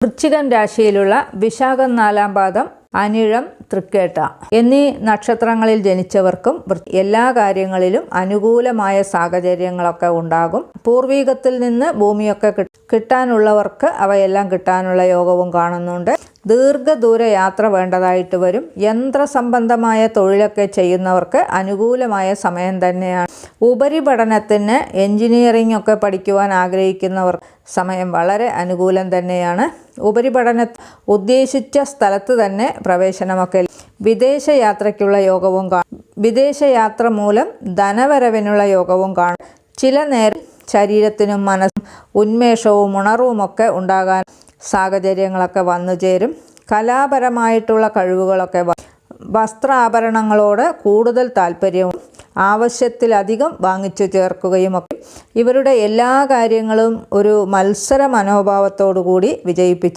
വൃശ്ചികം രാശിയിലുള്ള വിശാഖം നാലാം പാദം അനിഴം തൃക്കേട്ട എന്നീ നക്ഷത്രങ്ങളിൽ ജനിച്ചവർക്കും എല്ലാ കാര്യങ്ങളിലും അനുകൂലമായ സാഹചര്യങ്ങളൊക്കെ ഉണ്ടാകും. പൂർവീകത്തിൽ നിന്ന് ഭൂമിയൊക്കെ കിട്ടാനുള്ളവർക്ക് അവയെല്ലാം കിട്ടാനുള്ള യോഗവും കാണുന്നുണ്ട്. ദീർഘദൂര യാത്ര വേണ്ടതായിട്ട് വരും. യന്ത്രസംബന്ധമായ തൊഴിലൊക്കെ ചെയ്യുന്നവർക്ക് അനുകൂലമായ സമയം തന്നെയാണ്. ഉപരിപഠനത്തിന് എൻജിനീയറിംഗ് ഒക്കെ പഠിക്കുവാൻ ആഗ്രഹിക്കുന്നവർ സമയം വളരെ അനുകൂലം തന്നെയാണ്. ഉപരിപഠന ഉദ്ദേശിച്ച സ്ഥലത്ത് തന്നെ പ്രവേശനമൊക്കെ വിദേശ യാത്രയ്ക്കുള്ള യോഗവും കാണും. വിദേശയാത്ര മൂലം ധനവരവിനുള്ള യോഗവും കാണും. ചില നേരം ശരീരത്തിനും മനസ്സും ഉന്മേഷവും ഉണർവുമൊക്കെ ഉണ്ടാകാൻ സാഹചര്യങ്ങളൊക്കെ വന്നു ചേരും. കലാപരമായിട്ടുള്ള കഴിവുകളൊക്കെ വസ്ത്രാഭരണങ്ങളോട് കൂടുതൽ താല്പര്യവും ആവശ്യത്തിലധികം വാങ്ങിച്ചു ചേർക്കുകയും ഒക്കെ ഇവരുടെ എല്ലാ കാര്യങ്ങളും ഒരു മത്സര മനോഭാവത്തോടു കൂടി വിജയിപ്പിച്ച്.